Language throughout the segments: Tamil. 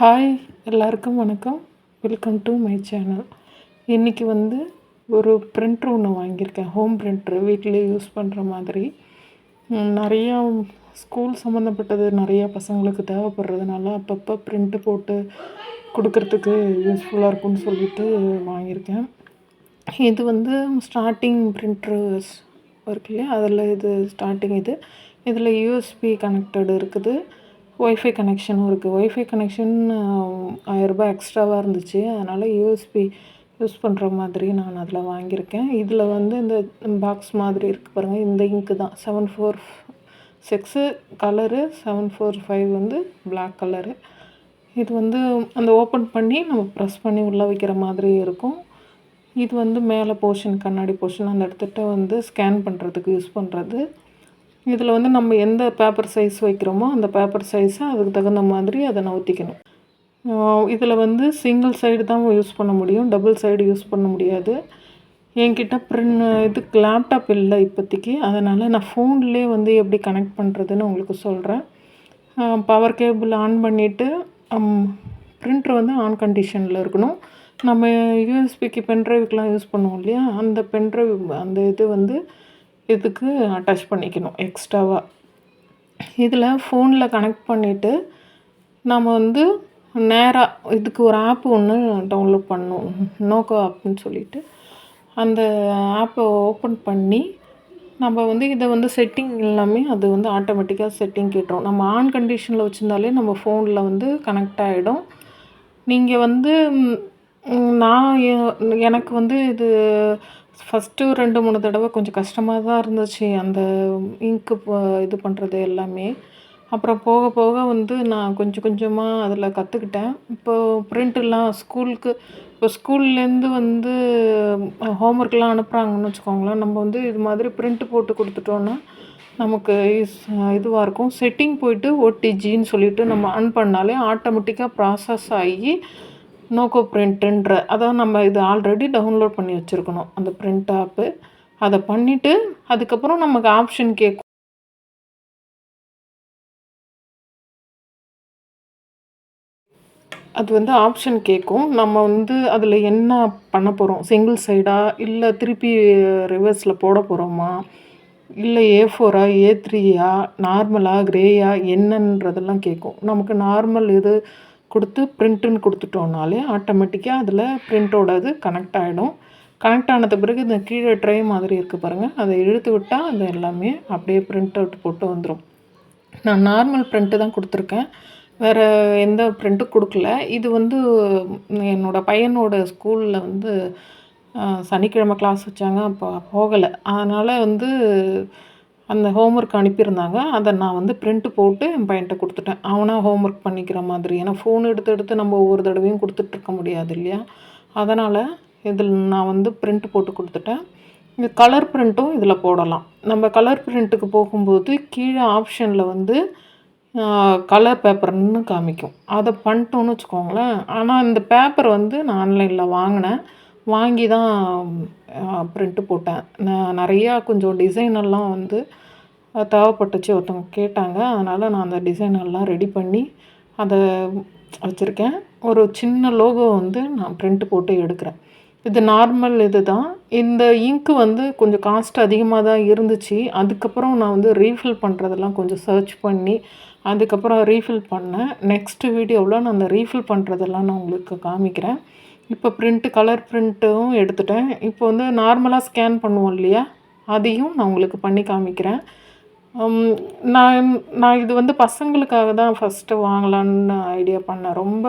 ஹாய் எல்லாருக்கும் வணக்கம். வெல்கம் டு மை சேனல் இன்றைக்கி வந்து ஒரு பிரிண்ட்ரு ஒன்று வாங்கியிருக்கேன். ஹோம் பிரிண்ட்ரு வீட்டிலே யூஸ் பண்ணுற மாதிரி. நிறையா ஸ்கூல் சம்மந்தப்பட்டது நிறையா பசங்களுக்கு தேவைப்படுறதுனால அப்பப்போ பிரிண்ட்டு போட்டு கொடுக்கறதுக்கு யூஸ்ஃபுல்லாக இருக்கும்னு சொல்லிட்டு வாங்கியிருக்கேன். இது வந்து ஸ்டார்டிங் பிரிண்டர்ஸ் இருக்கு இல்லையா? அதில் இது ஸ்டார்டிங் இது. இதில் யூஎஸ்பி கனெக்டட் இருக்குது. ஒய்ஃபை கனெக்ஷனும் இருக்குது ஒய்ஃபை கனெக்ஷன் ஆயிரரூபா எக்ஸ்ட்ராவாக இருந்துச்சு. அதனால் யூஎஸ்பி யூஸ் பண்ணுற மாதிரி நான் அதில் வாங்கியிருக்கேன். இதில் வந்து இந்த பாக்ஸ் மாதிரி இருக்குது பாருங்கள் இந்த இங்க்கு தான். Seven four six colour seven four five வந்து பிளாக் கலரு இது வந்து அந்த ஓப்பன் பண்ணி நம்ம ப்ரெஸ் பண்ணி உள்ளே வைக்கிற மாதிரி இருக்கும். இது வந்து மேலே போர்ஷன் கண்ணாடி போர்ஷன் அந்த இடத்துட்ட வந்து ஸ்கேன் பண்ணுறதுக்கு யூஸ் பண்ணுறது இதில் வந்து நம்ம எந்த பேப்பர் சைஸ் வைக்கிறோமோ அந்த பேப்பர் சைஸை அதுக்கு தகுந்த மாதிரி அதை நவுத்திக்கணும் இதில் வந்து சிங்கிள் சைடு தான் யூஸ் பண்ண முடியும். டபுள் சைடு யூஸ் பண்ண முடியாது. என்கிட்ட ப்ரின் இதுக்கு லேப்டாப் இல்லை இப்போதைக்கு. அதனால் நான் ஃபோன்லேயே வந்து எப்படி கனெக்ட் பண்ணுறதுன்னு உங்களுக்கு சொல்கிறேன் பவர் கேபிள் ஆன் பண்ணிவிட்டு பிரிண்டர் வந்து ஆன் கண்டிஷனில் இருக்கணும். நம்ம யூஎஸ்பிக்கு பென்ட்ரைவுக்கெலாம் யூஸ் பண்ணுவோம் இல்லையா? அந்த பென்ட்ரைவ் அந்த இது வந்து இதுக்கு அட்டாச் பண்ணிக்கணும் எக்ஸ்ட்ராவாக இதில் ஃபோனில் கனெக்ட் பண்ணிவிட்டு நம்ம வந்து நேராக இதுக்கு ஒரு ஆப் ஒன்று டவுன்லோட் பண்ணணும். நோக்கோ ஆப்னு சொல்லிட்டு. அந்த ஆப்பை ஓப்பன் பண்ணி நம்ம வந்து இதை வந்து செட்டிங் எல்லாமே அது வந்து ஆட்டோமேட்டிக்காக செட்டிங் கேட்டுரும். நம்ம ஆன் கண்டிஷனில் வச்சுருந்தாலே நம்ம ஃபோனில் வந்து கனெக்ட் ஆகிடும் நீங்கள் வந்து நான் எனக்கு வந்து இது ஃபஸ்ட்டு ரெண்டு மூணு தடவை கொஞ்சம் கஷ்டமாக தான் இருந்துச்சு. அந்த இங்க்கு இது பண்ணுறது எல்லாமே. அப்புறம் போக போக வந்து நான் கொஞ்சம் கொஞ்சமாக அதில் கற்றுக்கிட்டேன் இப்போது பிரிண்ட்லாம் ஸ்கூலுக்கு இப்போ ஸ்கூல்லேருந்து வந்து ஹோம்ஒர்க்லாம் அனுப்புகிறாங்கன்னு வச்சுக்கோங்களேன். நம்ம வந்து இது மாதிரி பிரிண்ட்டு போட்டு கொடுத்துட்டோன்னா நமக்கு இதுவாக இருக்கும். செட்டிங் போயிட்டு ஓடிஜின்னு சொல்லிட்டு நம்ம ஆன் பண்ணாலே ஆட்டோமேட்டிக்காக ப்ராசஸ் ஆகி நோக்கோ பிரிண்ட்டுன்ற அதான் நம்ம இது ஆல்ரெடி டவுன்லோட் பண்ணி வச்சுருக்கணும். அந்த பிரிண்ட் ஆப்பு அதை பண்ணிவிட்டு அதுக்கப்புறம் நமக்கு ஆப்ஷன் கேட்கும் அது வந்து ஆப்ஷன் கேட்கும் நம்ம வந்து அதில் என்ன பண்ண போகிறோம் சிங்கிள் சைடா இல்லை திருப்பி ரிவர்ஸில் போட போகிறோமா இல்லை ஏ ஃபோரா ஏ த்ரீயா நார்மலாக கிரேயா என்னன்றதெல்லாம் கேட்கும் நமக்கு நார்மல் இது கொடுத்து பிரிண்ட்டுன்னு கொடுத்துட்டோம்னாலே ஆட்டோமேட்டிக்காக அதில் பிரிண்ட்டோட இது கனெக்ட் ஆகிடும் கனெக்ட் ஆனது பிறகு இந்த கீழே ட்ரை மாதிரி இருக்குது பாருங்கள் அதை இழுத்து விட்டால் அது எல்லாமே அப்படியே பிரிண்ட் அவுட் போட்டு வந்துடும் நான் நார்மல் பிரிண்ட்டு தான் கொடுத்துருக்கேன். வேறு எந்த பிரிண்ட்டும் கொடுக்கல. இது வந்து என்னோடய பையனோட ஸ்கூலில் வந்து சனிக்கிழமை கிளாஸ் வச்சாங்க. அப்போ போகலை. அதனால் வந்து அந்த ஹோம் ஒர்க் அனுப்பியிருந்தாங்க. அதை நான் வந்து பிரிண்ட்டு போட்டு என் பையன்கிட்ட கொடுத்துட்டேன். அவனாக ஹோம் ஒர்க் பண்ணிக்கிற மாதிரி. ஏன்னா ஃபோன் எடுத்து எடுத்து நம்ம ஒவ்வொரு தடவையும் கொடுத்துட்ருக்க முடியாது இல்லையா? அதனால் இதில் நான் வந்து பிரிண்ட் போட்டு கொடுத்துட்டேன். இந்த கலர் பிரிண்ட்டும் இதில் போடலாம். நம்ம கலர் பிரிண்ட்டுக்கு போகும்போது கீழே ஆப்ஷனில் வந்து கலர் பேப்பர்னு காமிக்கும். அதை பண்ணிட்டோன்னு வச்சுக்கோங்களேன். ஆனால் இந்த பேப்பர் வந்து நான் ஆன்லைனில் வாங்கினேன். வாங்கி தான் பிரிண்ட்டு போட்டேன். நான் நிறையா கொஞ்சம் டிசைனெல்லாம் வந்து தேவைப்பட்டுச்சு. ஒருத்தவங்க கேட்டாங்க. அதனால் நான் அந்த டிசைனெல்லாம் ரெடி பண்ணி அதை வச்சுருக்கேன். ஒரு சின்ன லோகோ வந்து நான் ப்ரிண்ட்டு போட்டு எடுக்கிறேன். இது நார்மல் இது தான் இந்த இங்க்கு வந்து கொஞ்சம் காஸ்ட் அதிகமாக தான் இருந்துச்சு. அதுக்கப்புறம் நான் வந்து ரீஃபில் பண்ணுறதெல்லாம் கொஞ்சம் சர்ச் பண்ணி அதுக்கப்புறம் ரீஃபில் பண்ணேன். நெக்ஸ்ட் வீடியோவில் நான் அந்த ரீஃபில் பண்ணுறதெல்லாம் நான் உங்களுக்கு காமிக்கிறேன். இப்போ பிரிண்ட்டு கலர் பிரிண்ட்டும் எடுத்துட்டேன். இப்போ வந்து நார்மலாக ஸ்கேன் பண்ணுவோம் இல்லையா? அதையும் நான் உங்களுக்கு பண்ணி காமிக்கிறேன். நான் நான் இது வந்து பசங்களுக்காக தான் ஃபஸ்ட்டு வாங்கலான்னு ஐடியா பண்ணேன். ரொம்ப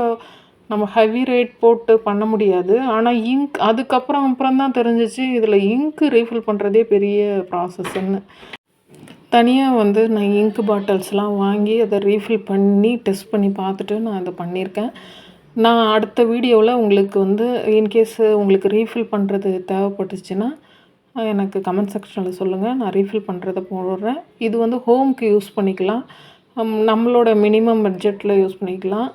நம்ம ஹெவி ரேட் போட்டு பண்ண முடியாது. ஆனால் இங்க் அதுக்கப்புறம் அப்புறம் தான் தெரிஞ்சிச்சு இதில் இங்க்கு ரீஃபில் பண்ணுறதே பெரிய ப்ராசஸ்ன்னு தனியாக வந்து நான் இங்க் பாட்டில்ஸ்லாம் வாங்கி அதை ரீஃபில் பண்ணி டெஸ்ட் பண்ணி பார்த்துட்டு நான் அதை பண்ணியிருக்கேன். நான் அடுத்த வீடியோவில் உங்களுக்கு வந்து இன்கேஸ் உங்களுக்கு ரீஃபில் பண்ணுறது தேவைப்பட்டுச்சுன்னா எனக்கு கமெண்ட் செக்ஷனில் சொல்லுங்கள் நான் ரீஃபில் பண்ணுறத போடுறேன். இது வந்து ஹோம்க்கு யூஸ் பண்ணிக்கலாம். நம்மளோட மினிமம் பட்ஜெட்டில் யூஸ் பண்ணிக்கலாம்.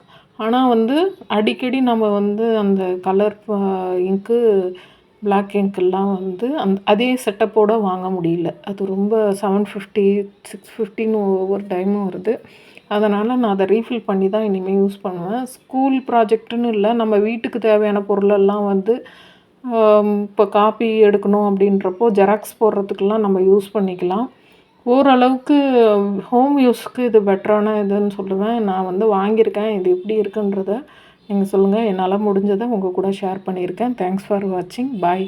ஆனால் வந்து அடிக்கடி நம்ம வந்து அந்த கலர் இங்க்கு பிளாக் இங்க்கெல்லாம் வந்து அந் அதே செட்டப்போடு வாங்க முடியல. அது ரொம்ப செவன் ஃபிஃப்டி சிக்ஸ் ஃபிஃப்டின்னு ஒவ்வொரு டைமும் வருது. அதனால் நான் அதை ரீஃபில் பண்ணி தான் இனிமேல் யூஸ் பண்ணுவேன். ஸ்கூல் ப்ராஜெக்ட்டுன்னு இல்லை நம்ம வீட்டுக்கு தேவையான பொருளெல்லாம் வந்து இப்போ காப்பி எடுக்கணும் அப்படின்றப்போ ஜெராக்ஸ் போடுறதுக்கெல்லாம் நம்ம யூஸ் பண்ணிக்கலாம். ஓரளவுக்கு ஹோம் யூஸ்க்கு இது பெட்டரான இதுன்னு சொல்லுவேன். நான் வந்து வாங்கியிருக்கேன். இது எப்படி இருக்குன்றத நீங்கள் சொல்லுங்கள் என்னால் முடிஞ்சதை உங்கள் கூட ஷேர் பண்ணியிருக்கேன். தேங்க்ஸ் ஃபார் வாட்சிங் பாய்